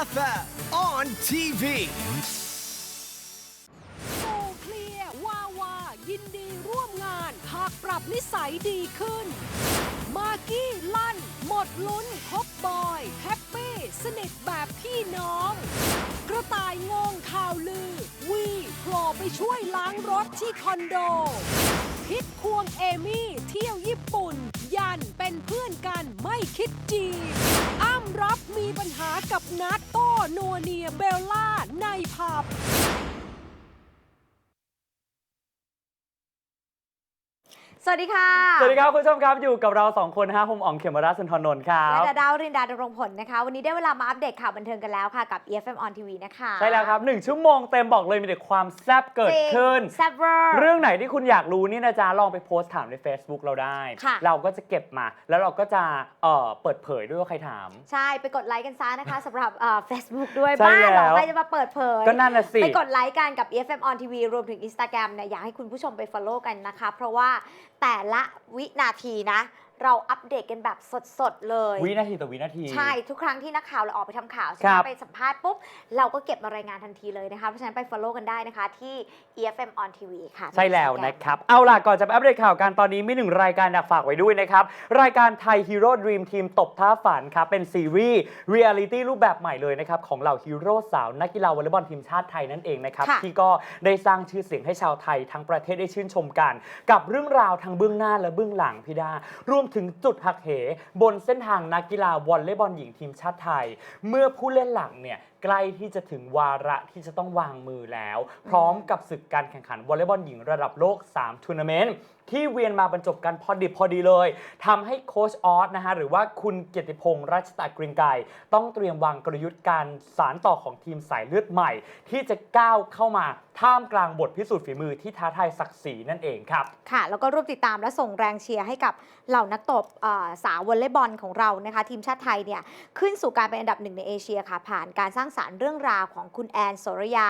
FM on TV. โซเคลียร์วาวา ยินดีร่วมงานหากปรับนิสัยดีขึ้น มากกี้ลั่น หมดลุ้นคบบอย แฮปปี้ สนิทแบบพี่น้อง กระต่ายงงข่าวลือ วีโผล่ไปช่วยล้างรถที่คอนโด พิษควงเอมี่ เที่ยวญี่ปุ่น ยันเป็นเพื่อนกันไม่คิดจีบอ้ำ รับมีปัญหากับนัดโต้นัวเนียเบลล่าในผับ สวัสดีค่ะ สวัสดีครับคุณผู้ชมครับ อยู่กับเราสองคนนะฮะผมอ๋องเขมราชสุนทรนนท์ครัและบดาดาวรินดาดำรงผลนะคะ วันนี้ได้เวลามาอัปเดตข่าวบันเทิงกันแล้วค่ะ กับ EFM on TV นะคะ ใช่แล้วครับหนึ่งชั่วโมงเต็มบอกเลยมีแต่ความแซ่บเกิดจริงขึ้น แซ่บเวอร์ เรื่องไหนที่คุณอยากรู้นี่นะจ๊ะ ลองไปโพสต์ถามใน Facebook เราได้ ค่ะ เราก็จะเก็บมา แล้วเราก็จะเอ่อเปิดเผยด้วยว่าใครถาม ใช่ ไปกดไลค์กันซะนะคะ สำหรับเฟซบุ๊กด้วยใช่บ้าเหรอแล้ว ใครจะมาเปิดเผย ก็นั่นน่ะสิ ไปกดไลค์กันกับ EFM on TV รวมถึง Instagram เนี่ยอยากให้คุณผู้ชมไป follow กันนะคะ เพราะว่าแต่ละวินาทีนะ เราอัปเดตกันแบบสดๆ เลย วินาทีต่อวินาที ใช่ทุกครั้งที่นักข่าวเราออกไปทำข่าวใช่คไหรัมบ ไปสัมภาษณ์ปุ๊บ เราก็เก็บมารายงานทันทีเลยนะคะ เพราะฉะนั้นไป follow กันได้นะคะที่ EFM on TV ค่ะ ใช่แล้วใน Instagram นะครับ เอาล่ะ ก่อนจะไปอัปเดตข่าวกันตอนนี้มีหนึ่งรายการอยากฝากไว้ด้วยนะครับ รายการไทยฮีโร่ดรีมทีมตบท่าฝันครับ เป็นซีรีส์เรียลิตี้รูปแบบใหม่เลยนะครับ ของเหล่าฮีโร่สาว นักกีฬาวอลเลย์บอลทีมชาติไทยนั่นเองนะครับ ค่ะ ที่ก็ได้สร้างชื่อเสียงให้ชาวไทยทั้งประเทศได้ชื่นชมกัน กับเรื่องราวทั้งเบื้องหน้าและเบื้องหลังพี่ดารวมถึงจุดหักเห บนเส้นทางนักกีฬาวอลเลย์บอลหญิงทีมชาติไทย เมื่อผู้เล่นหลังเนี่ยใกล้ที่จะถึงวาระที่จะต้องวางมือแล้ว พร้อมกับศึกการแข่งขันวอลเลย์บอลหญิงระดับโลก 3 ทัวร์นาเมนต์ ที่เวียนมาบรรจบกันพอดิบพอดีเลยทำให้โค้ชออสนะฮะหรือว่าคุณเกียรติพงษ์รัชตากริงไกรต้องเตรียมวางกลยุทธ์การสารต่อของทีมสายเลือดใหม่ ที่จะก้าวเข้ามาท่ามกลางบทพิสูจน์ฝีมือที่ท้าทายศักดิ์ศรีนั่นเองครับ ค่ะ แล้วก็ร่วมติดตามและส่งแรงเชียร์ให้กับเหล่านักตบสาววอลเลย์บอลของเรานะคะ ทีมชาติไทยเนี่ยขึ้นสู่การเป็นอันดับหนึ่งในเอเชียค่ะ ผ่านการสร้างสารรค์เรื่องราวของคุณแอนโสรยา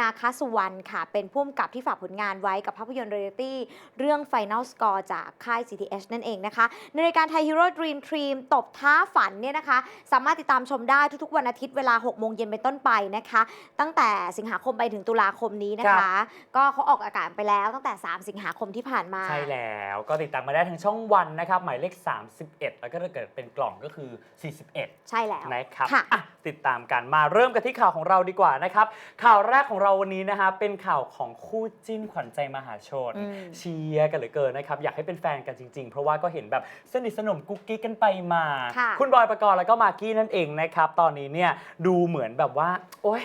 นาคสุวรรณค่ะ เป็นผู้กำกับที่ฝากผลงานไว้กับภาพยนตร์เรียลิตี้เรื่อง Final Score จากค่าย CTH นั่นเองนะคะ ในรายการไทยฮีโร่ดรีมทรีมตบท้าฝันเนี่ยนะคะ สามารถติดตามชมได้ทุกๆ วันอาทิตย์เวลา 6 โมงเย็นเป็นต้นไปนะคะ ตั้งแต่สิงหาคมไปถึงตุลาคมนี้นะคะ ก็เขาออกอากาศไปแล้วตั้งแต่ 3 สิงหาคมที่ผ่านมา ใช่แล้วก็ติดตามมาได้ทางช่องวันนะครับ หมายเลข 31 แล้วก็ถ้าเกิดเป็นกล่องก็คือ 41 ใช่แล้วนะครับค่ะอะติดตามกันมาเริ่มกันที่ข่าวของเราดีกว่านะครับ ข่าวแรกของเราวันนี้นะคะเป็นข่าวของคู่จิ้นขวัญใจมหาชนอืมเชียร์กันเหลือเกินนะครับ อยากให้เป็นแฟนกันจริงๆ เพราะว่าก็เห็นแบบสนิทสนมกุ๊กกิ๊กกันไปมา ค่ะคุณบอยประกรณ์แล้วก็มากกี้นั่นเองนะครับ ตอนนี้เนี่ยดูเหมือนแบบว่า โอ๊ย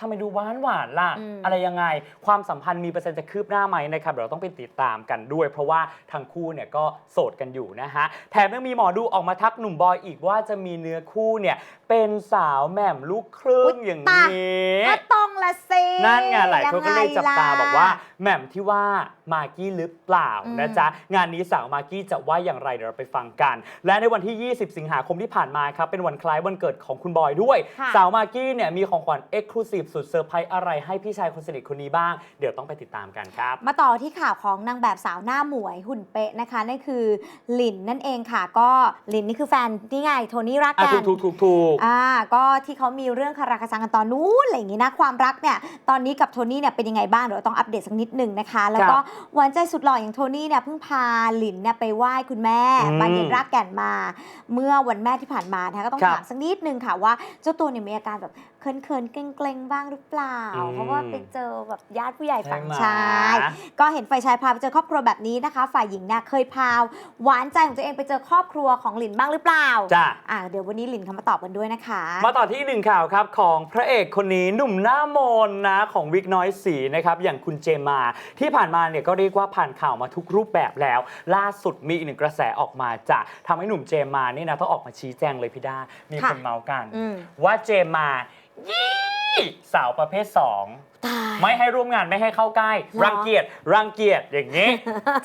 ทำไมดูหวานหวานๆล่ะ อืม อะไรยังไง ความสัมพันธ์มีเปอร์เซ็นต์จะคืบหน้าไหมนะครับเดี๋ยวเราต้องไปติดตามกันด้วย เพราะว่าทั้งคู่เนี่ยก็โสดกันอยู่นะฮะ แถมยังมีหมอดูออกมาทักหนุ่มบอยอีกว่าจะมีเนื้อคู่เนี่ยเป็นสาวแหม่มลูกครึ่งอย่างนี้ ก็ต้องละสินั่นไงหลายคนก็เลยจับตายังไงล่ะบอกว่าแหม่มที่ว่ามากกี้หรือเปล่าอืมนะจ๊ะ งานนี้สาวมากกี้จะว่าอย่างไรเดี๋ยวเราไปฟังกัน และในวันที่ 20 สิงหาคมที่ผ่านมาครับเป็นวันคล้ายวันเกิดของคุณบอยด้วยค่ะสาวมากกี้เนี่ยมีของขวัญเอ็กซ์คลูซีฟสุดเซอร์ไพรส์อะไรให้พี่ชายคนสนิทคนนี้บ้าง เดี๋ยวต้องไปติดตามกันครับ มาต่อที่ข่าวของนางแบบสาวหน้าหมวยหุ่นเป๊ะนะคะนั่นคือหลินนั่นเองค่ะ ก็หลินนี่คือแฟนนี่ไงโทนี่รักอะกันถูกถูกถูกถูกอ่าก็ที่เขามีเรื่องคาราคาซังกันตอนนู้นอะไรอย่างงี้นะความรักเนี่ยตอนนี้กับโทนี่เนี่ยเป็นยังไงบ้างเดี๋ยวต้องอัปเดตสักนิดหนึ่งนะคะ แล้วก็หวานใจสุดหล่ออย่างโทนี่เนี่ยเพิ่งพาหลินเนี่ยไปไหว้คุณแม่อืมบานเย็นรากแก่นมา เมื่อวันแม่ที่ผ่านมานะคะก็ต้องครับถามสักนิดนึงค่ะว่าเจ้าตัวเนี่ยมีอาการแบบ เคินๆเกรงๆบ้างหรือเปล่า อืมเพราะว่าไปเจอแบบญาติผู้ใหญ่ฝั่งใช่ไหม ชาย ก็เห็นฝ่ายชายพาไปเจอครอบครัวแบบนี้นะคะ ฝ่ายหญิงเนี่ยเคยพาหวานใจของตัวเองไปเจอครอบครัวของหลินบ้างหรือเปล่าจ้ะ อ่าเดี๋ยววันนี้หลินเขามาตอบกันด้วยนะคะ มาต่อที่หนึ่งข่าวครับของพระเอกคนนี้หนุ่มหน้ามนต์นะของวิกน้อยสีนะครับอย่างคุณเจมมาที่ผ่านมาเนี่ยก็เรียกว่าผ่านข่าวมาทุกรูปแบบแล้ว ล่าสุดมีอีกหนึ่งกระแสออกมาจะทำให้หนุ่มเจมมานี่นะต้องออกมาชี้แจงเลยพี่ด้ามีค่ะคนเมาส์กัน อืม ว่าเจมมายี่สาวประเภท2ตาย ไม่ให้ร่วมงานไม่ให้เข้าใกล้ หรอ รังเกียจรังเกียจอย่างนี้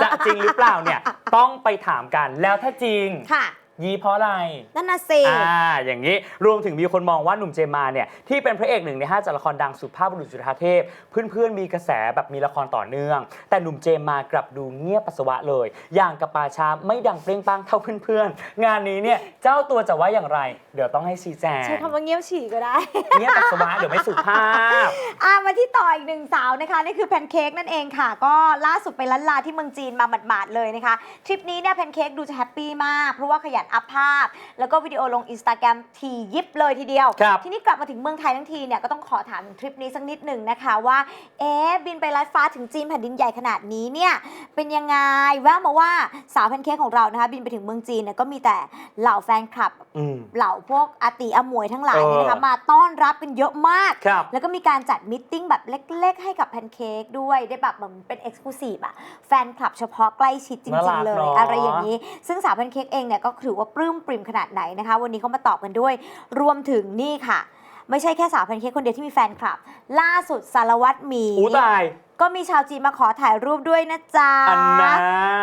จะจริงหรือเปล่าเนี่ย ต้องไปถามกันแล้วถ้าจริง ค่ะ ยีเพราะอะไร นั่นน่ะสิ อ่า อย่างนี้ รวมถึงมีคนมองว่าหนุ่มเจมมาเนี่ย ที่เป็นพระเอกหนึ่งในห้าจากละครดังสุภาพบุรุษจุฑาเทพ เพื่อนๆ มีกระแสแบบมีละครต่อเนื่อง แต่หนุ่มเจมมากลับดูเงียบปัสสาวะเลย อย่างกับปาชาไม่ดังเปรี้ยงปังเท่าเพื่อนๆ งานนี้เนี่ย เจ้าตัวจะว่าอย่างไร เดี๋ยวต้องให้ชี้แจงใช้คำว่าเงียบฉี่ก็ได้ เงียบปัสสาวะเดี๋ยวไม่สุภาพ อะมาที่ต่ออีกหนึ่งสาวนะคะนี่คือแพนเค้กนั่นเองค่ะ ก็ล่าสุดไปลันลาที่เมืองจีนมาหมาดๆเลยนะคะทริปนี้เนี่ยแพนเค้กดูจะแฮปปี้มากเพราะว่าขยันอัพภาพ แล้วก็วิดีโอลงอินสตาแกรมทียิบเลยทีเดียว ครับ ทีนี้กลับมาถึงเมืองไทยทั้งทีเนี่ยก็ต้องขอถามถึงทริปนี้สักนิดหนึ่งนะคะว่า เอ๊ะบินไปลัดฟ้าถึงจีนแผ่นดินใหญ่ขนาดนี้เนี่ยเป็นยังไงแววมาว่าสาวแพนเค้กของเรานะคะบินไปถึงเมืองจีนเนี่ยก็มีแต่เหล่าแฟนคลับ อืม เหล่าพวกอาติอมวยทั้งหลายเนี่ยนะคะเออ มาต้อนรับกันเยอะมาก ครับ แล้วก็มีการจัดมิทติ้งแบบเล็กๆ ให้กับแพนเค้กด้วยได้แบบเหมือนเป็นเอ็กซ์คลูซีฟอะแฟนคลับเฉพาะใกล้ชิดจน่าริรังกๆ เลย เนอะ อะไรอย่างนี้ ซึ่งสาวแพนเค้กเองเนี่ยก็ถือว่าปลื้มปริ่มขนาดไหนนะคะ วันนี้เขามาตอบกันด้วย รวมถึงนี่ค่ะ ไม่ใช่แค่สาวแพนเค้กคนเดียวที่มีแฟนคลับ ล่าสุดสารวัตรหมี อู้ตาย ก็มีชาวจีนมาขอถ่ายรูปด้วยนะจ๊ะอันนะ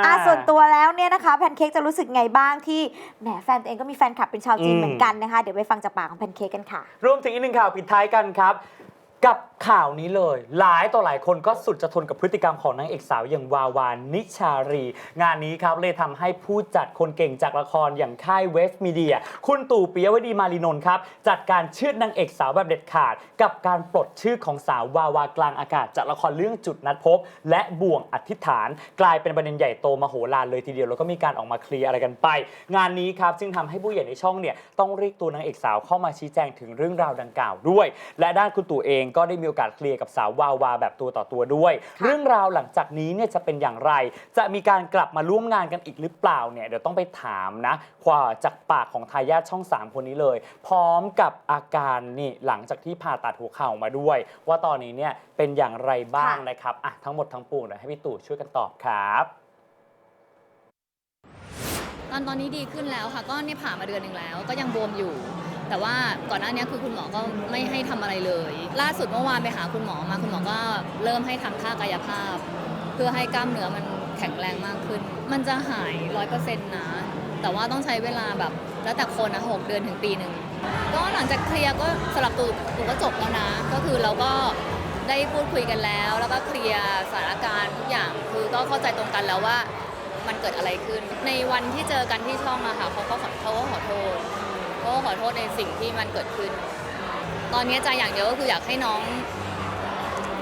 อะส่วนตัวแล้วเนี่ยนะคะแพนเค้กจะรู้สึกไงบ้างที่แหมแฟนตัวเองก็มีแฟนคลับเป็นชาวจีนอืม เหมือนกันนะคะ เดี๋ยวไปฟังจากปากของแพนเค้กกันค่ะ รวมถึงอีกหนึ่งข่าวปิดท้ายกันครับ กับข่าวนี้เลย หลายต่อหลายคนก็สุดจะทนกับพฤติกรรมของนางเอกสาวอย่างวาวานิชารี งานนี้ครับเลยทำให้ผู้จัดคนเก่งจากละครอย่างค่ายเวฟมีเดีย คุณตู่ปิยวดีมารีนนท์ครับ จัดการชื่อนางเอกสาวแบบเด็ดขาด กับการปลดชื่อของสาววาวากลางอากาศจากละครเรื่องจุดนัดพบ และบ่วงอธิษฐาน กลายเป็นประเด็นใหญ่โตมโหฬารเลยทีเดียวแล้วก็มีการออกมาเคลียร์อะไรกันไป งานนี้ครับจึงทำให้ผู้ใหญ่ในช่องเนี่ยต้องเรียกตัวนางเอกสาวเข้ามาชี้แจงถึงเรื่องราวดังกล่าวด้วย และด้านคุณตู่เองก็ได้มีโอกาสเคลียร์กับสาววาวาแบบตัวต่อตัวด้วย เรื่องราวหลังจากนี้เนี่ยจะเป็นอย่างไร จะมีการกลับมาร่วมงานกันอีกหรือเปล่าเนี่ยเดี๋ยวต้องไปถามนะกว่าจากปากของทายาทช่อง 3 คนนี้เลย พร้อมกับอาการนี่หลังจากที่ผ่าตัดหัวเข่ามาด้วย ว่าตอนนี้เนี่ยเป็นอย่างไรบ้างค่ะนะครับอะทั้งหมดทั้งปวงเดี๋ยวให้พี่ตู่ช่วยกันตอบครับตอนตอนนี้ดีขึ้นแล้วค่ะ ก็เนี่ยผ่ามาเดือนหนึ่งแล้ว ก็ยังบวมอยู่ แต่ว่าก่อนหน้านี้คือคุณหมอก็ไม่ให้ทำอะไรเลย ล่าสุดเมื่อวานไปหาคุณหมอมาคุณหมอก็เริ่มให้ทำท่ากายภาพ เพื่อให้กล้ามเนื้อมันแข็งแรงมากขึ้น มันจะหายร้อยเปอร์เซ็นต์นะ แต่ว่าต้องใช้เวลาแบบแล้วแต่คนนะหกเดือนถึงปีหนึ่ง ก็หลังจากเคลียร์ก็สำหรับตูตูก็จบแล้วนะ ก็คือเราก็ได้พูดคุยกันแล้ว แล้วก็เคลียร์สถานการณ์ทุกอย่างคือก็เข้าใจตรงกันแล้วว่ามันเกิดอะไรขึ้น ในวันที่เจอกันที่ช่องอะค่ะเขาก็ขอเขาก็ขอโทษ เขาก็ขอโทษในสิ่งที่มันเกิดขึ้น ตอนนี้ใจอย่างเดียวก็คืออยากให้น้อง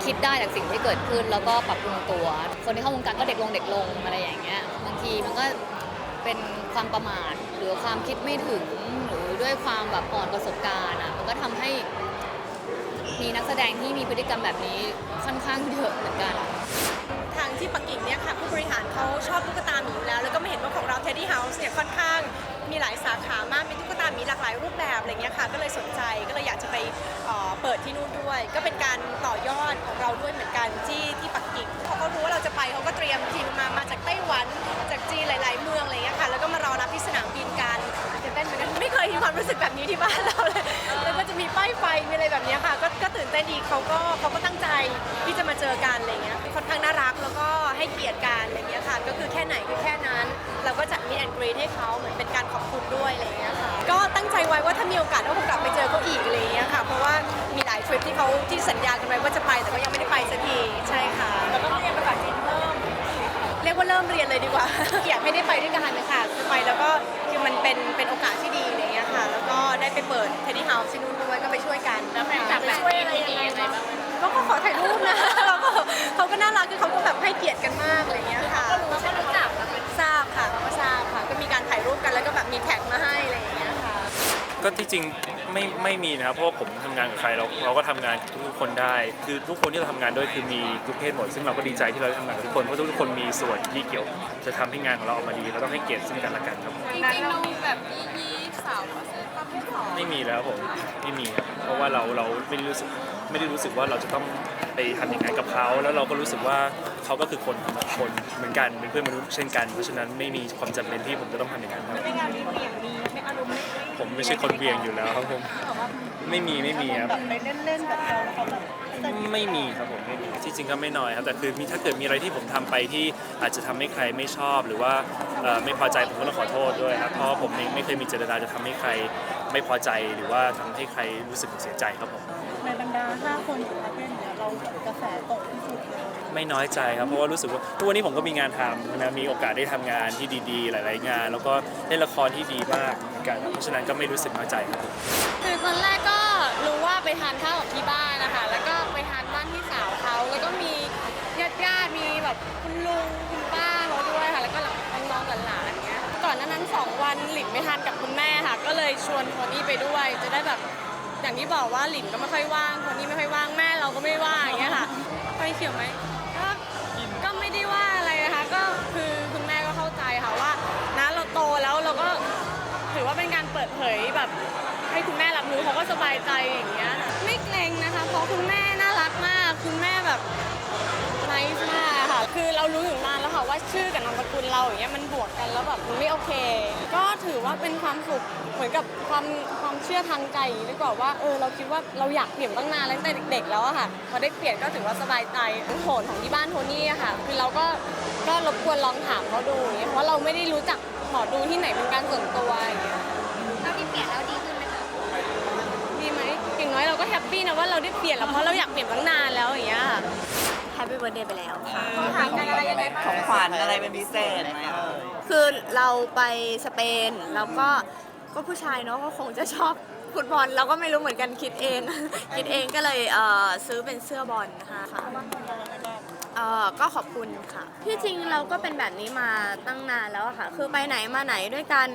คิดได้จากสิ่งที่เกิดขึ้น แล้วก็ปรับปรุงตัว คนที่เข้าวงการก็เด็กลงเด็กลงอะไรอย่างเงี้ยบางทีมันก็เป็นความประมาทหรือความคิดไม่ถึงหรือด้วยความแบบอ่อนประสบการณ์อะมันก็ทำให้มีนักแสดงที่มีพฤติกรรมแบบนี้ค่อนข้างเยอะเหมือนกัน ทางที่ปักกิ่งเนี่ยค่ะผู้บริหารเขาชอบตุ๊กตาหมีอยู่แล้ว แล้วก็ไม่เห็นว่าของเรา Teddy House เนี่ยค่อนข้างมีหลายสาขามากมีตุ๊กตาหมีหลากหลายรูปแบบอะไรเงี้ยค่ะก็เลยสนใจก็เลยอยากจะไปเออเปิดที่นู่นด้วย ก็เป็นการต่อยอดของเราด้วยเหมือนกันที่ที่ปักกิ่งเขาก็รู้ว่าเราจะไปเขาก็เตรียมทีมมามาจากไต้หวันจากจีนหลาย ๆ เมืองอะไรเงี้ยค่ะแล้วก็มารอรับที่สนามบินกันตื่นเต้นเหมือนกันไม่เคยมีความรู้สึกแบบนี้ที่บ้านเราเลยแล้วก็จะมีป้ายไฟมีอะไรแบบเนี้ยค่ะกก็ตื่นเต้นดีเขาก็เขาก็ตั้งใจ จัดมีแอนกรีให้เขาเหมือนเป็นการขอบคุณด้วยอะไรเงี้ยค่ะก็ตั้งใจไว้ว่าถ้ามีโอกาสก็คงกลับไปเจอเขาอีกอะไรเงี้ยค่ะเพราะว่ามีหลายทริปที่เขาที่สัญญากันไว้ว่าจะไปแต่ก็ยังไม่ได้ไปสักทีใช่ค่ะแล้วก็เรียนภาษาจีนเพิ่มเรียกว่าเริ่มเรียนเลยดีกว่าอยากให้ได้ไปด้วยกันนะคะคือไปแล้วก็คือมันเป็นเป็นโอกาสที่ดีอะไรเงี้ยค่ะ แล้วก็ได้ไปเปิดเทนนี่เฮาส์ที่นู่นด้วยก็ไปช่วยกันแล้วแฟนคลับช่วยอะไรยังไงบ้างก็ขอถ่ายรูปนะแล้วก็เขาก็น่ารักคือเขาก็แบบให้เกียรติกันมากอะไรเงี้ยค่ะ ปกันแล้วก็แบบมีแท็กมาให้อะไรอย่างเงี้ยค่ะ ก็ที่จริงไม่ไม่มีนะครับเพราะว่าผมทำงานกับใครเราเราก็ทำงานกับทุกๆคนได้ คือทุกคนที่เราทำงานด้วยคือมีทุกเพศหมด ซึ่งเราก็ดีใจที่เราได้ทำงานกับทุกคนเพราะทุกๆคนมีส่วนที่เกี่ยว จะทำให้งานของเราออกมาดีเราต้องให้เกียรติซึ่งกันและกันครับ จริงๆเราแบบยีสาวมาซื้อความไม่ขอไม่มีแล้วผมไม่มีครับเพราะว่าเราเราไม่ได้รู้สึกไม่ได้รู้สึกว่าเราจะต้อง ไปทำอย่างนั้นกับเขาแล้วเราก็รู้สึกว่าเขาก็คือคนคนเหมือนกันเป็นเพื่อนมนุษย์เช่นกันเพราะฉะนั้นไม่มีความจำเป็นที่ผมจะต้องทำอย่างนั้นครับไม่งานมีเบี่ยงมีไม่อารมณ์ไม่ผมไม่ใช่คนเวียงอยู่แล้วครับผมไม่มีไม่มีครับ แบบไปเล่นๆแบบเราเขาแบบไม่มีครับผมไม่มีที่จริงก็ไม่น้อยครับแต่คือมีถ้าเกิดมีอะไรที่ผมทำไปที่อาจจะทำให้ใครไม่ชอบหรือว่าเอ่อไม่พอใจผมก็ต้องขอโทษด้วยครับเพราะว่าผมเองไม่เคยมีเจตนาจะทำให้ใครไม่พอใจหรือว่าทำให้ใครรู้สึกเสียใจครับผม ในบรรดา5คนของประเภทเนี้ยเรา กระแสตกที่สุดเลยไม่น้อยใจครับเพราะว่ารู้สึกว่าทุกวันนี้ผมก็มีงานทำนะมีโอกาสได้ทำงานที่ดีๆ หลาย ๆ งาน แล้วก็เล่นละครที่ดีมากเหมือนกันครับเพราะฉะนั้นก็ไม่รู้สึกน้อยใจครับ คือตอนแรกก็รู้ว่าไปทานข้าวกับที่บ้านนะคะ แล้วก็ไปทานบ้านพี่สาวเขา แล้วก็มีญาติญาติๆมีแบบคุณลุงคุณป้าเขาด้วยค่ะ แล้วก็น้องๆหลานๆเงี้ย ก่อนหน้านั้นสองวันหลินไม่ทานกับคุณแม่ค่ะ ก็เลยชวนโทนี่ไปด้วย จะได้แบบอย่างที่บอกว่าหลินก็ไม่ค่อยว่างโทนี่ไม่ค่อยว่างแม่เราก็ เขียวไหมก็ก็ไม่ได้ว่าอะไรนะคะ ก็คือคุณแม่ก็เข้าใจค่ะว่านะเราโตแล้วเราก็ถือว่าเป็นการเปิดเผยแบบให้คุณแม่รับรู้เขาก็สบายใจอย่างเงี้ย ไม่เกรงนะคะ เพราะคุณแม่น่ารักมาก คุณแม่แบบไนส์มาก คือเรารู้อยู่นานแล้วค่ะว่าชื่อกับนามสกุลเราอย่างเงี้ยมันบวกกันแล้วแบบมันไม่โอเค ก็ถือว่าเป็นความสุขเหมือนกับความความเชื่อทางใจดีกว่าว่าเออเราคิดว่าเราอยากเปลี่ยนตั้งนานแล้วตั้งแต่เด็กๆแล้วอะค่ะพอได้เปลี่ยนก็ถือว่าสบายใจโหนของที่บ้านโทนี่อะค่ะ คือเราก็ก็รบกวนลองถามเขาดูอย่างเงี้ยเพราะเราไม่ได้รู้จักหมอดูที่ไหนเป็นการส่วนตัวอย่างเงี้ยเราที่เปลี่ยนแล้วดีขึ้นไหมคะดีไหมอย่างน้อยเราก็แฮปปี้นะว่าเราได้เปลี่ยนแล้วเพราะเราอยากเปลี่ยนตั้งนานแล้วอย่างเงี้ย แฮปปี้เบิร์ดเดย์ไปแล้วของขวัญอะไรเป็นพิเศษไหมเอ่ยคือเราไปสเปนแล้วก็ก็ผู้ชายเนาะก็คงจะชอบฟุตบอลเราก็ไม่รู้เหมือนกันคิดเอง คิดเองก็เลยเอ่อซื้อเป็นเสื้อบอลนะคะเอ่อก็ขอบคุณค่ะ ที่จริงเราก็เป็นแบบนี้มาตั้งนานแล้วอะค่ะ คือไปไหนมาไหนด้วยกัน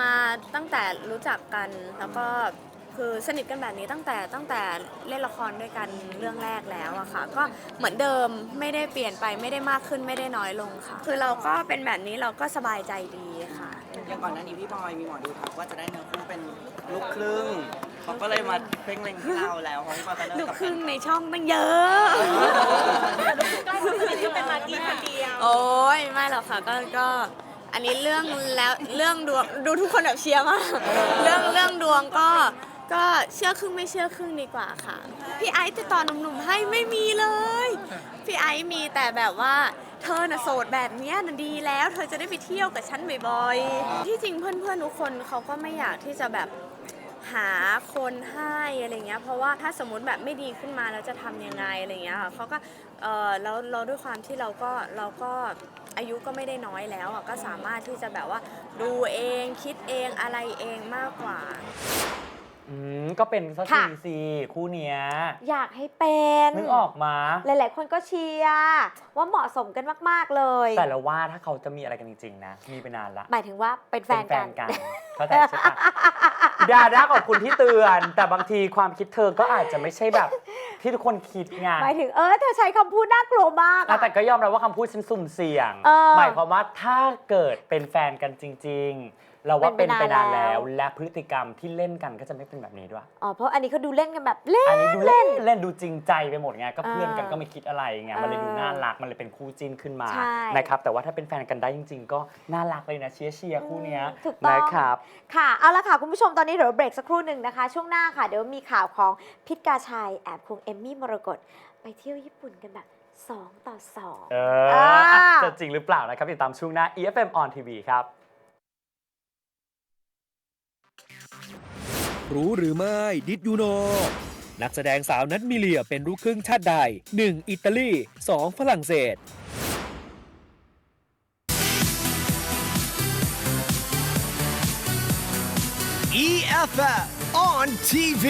มาตั้งแต่รู้จักกันแล้วก็ คือสนิทกันแบบนี้ตั้งแต่ตั้งแต่เล่นละครด้วยกันเรื่องแรกแล้วอะค่ะ ก็เหมือนเดิมไม่ได้เปลี่ยนไปไม่ได้มากขึ้นไม่ได้น้อยลงค่ะ คือเราก็เป็นแบบนี้เราก็สบายใจดีค่ะ อย่างก่อนหน้านี้พี่บอยมีหมอดูทักว่าจะได้เนื้อคู่เป็นลูกครึ่งเขาก็เลยมาเพ่งเล็งที่เราแล้วเพราะว่าจะเลิลูกกกับครึ่งในช่องตั้งเยอะ ก็เป็นมากี้คนเดียว โอ้ยไม่หรอกค่ะก็ก็อันนี้เรื่องแล้วเรื่องดวงดูทุกคนแบบเชียร์มากเรื่องเรื่องดวงก็ ก็เชื่อครึ่งไม่เชื่อครึ่งดีกว่าค่ะ พี่ไอซ์ติดต่อหนุ่มๆให้ไม่มีเลย พี่ไอซ์มีแต่แบบว่าเธอน่ะโสดแบบเนี้ยน่ะดีแล้ว เธอจะได้ไปเที่ยวกับฉันบ่อยๆ ที่จริงเพื่อนๆทุกคนเขาก็ไม่อยากที่จะแบบหาคนให้อะไรเงี้ย เพราะว่าถ้าสมมติแบบไม่ดีขึ้นมาแล้วจะทำยังไงอะไรเงี้ยค่ะเขาก็เออแล้วเราด้วยความที่เราก็เราก็อายุก็ไม่ได้น้อยแล้วอะก็สามารถที่จะแบบว่าดูเองคิดเองอะไรเองมากกว่า ก็เป็นสักค่ะทีสิคู่เนี้ยอยากให้เป็นนึกออกมาหลาย ๆ คนก็เชียร์ว่าเหมาะสมกันมาก ๆ เลย แต่ละว่าถ้าเขาจะมีอะไรกันจริงๆนะ มีไปนานละหมายถึงว่าเป็นแฟเป็นนแฟกันนกัน เข้าใจใช่ปะดาด้าขอบคุณที่เตือน แต่บางทีความคิดเธอก็อาจจะไม่ใช่แบบ ที่ทุกคนคิดไง หมายถึงเออเธอใช้คำพูดน่ากลัวมากอะอะแต่ก็ยอมรับว่าคำพูดฉันสุ่มเสี่ยง เออหมายความว่าถ้าเกิดเป็นแฟนกันจริง ๆ เราว่าเป็เป็นนไปไปนานนานแล้แล้ววและพฤติกรรมที่เล่นกันก็จะไม่เป็นแบบนี้ด้วยอ๋อเพราะอันนี้เขาดูเล่นกันแบบเล่อันนนี้ดูเล่นเล่นดูจริงใจไปหมดไงก็เพื่อนกันอ่าก็ไม่คิดอะไรไงมันเลยดูน่ารักมันเลยเป็นคู่จิ้นขึ้นมาใช่ นะครับแต่ว่าถ้าเป็นแฟนกันได้จริง ๆ ก็น่ารักเลยนะเชียร์เชียร์คู่เนี้ยถูกต้องนะครับ ค่ะ เอาละค่ะคุณผู้ชมตอนนี้เดี๋ยวเบรกสักครู่หนึ่งนะคะ ช่วงหน้าค่ะ เดี๋ยวมีข่าวของพิษกาชัยแอบควงเอมมี่มรกตไปเที่ยวญี่ปุ่นกันแบบ 2 ต่อ 2 เอออะอ่าจะจริงหรือเปล่านะครับติดตามช่วงหน้า EFM on TV ครับ รู้หรือไม่ดิดยูโน นักแสดงสาวนัทมิเลียเป็นลูกครึ่งชาติใด 1. อิตาลี 2. ฝรั่งเศส EFF on TV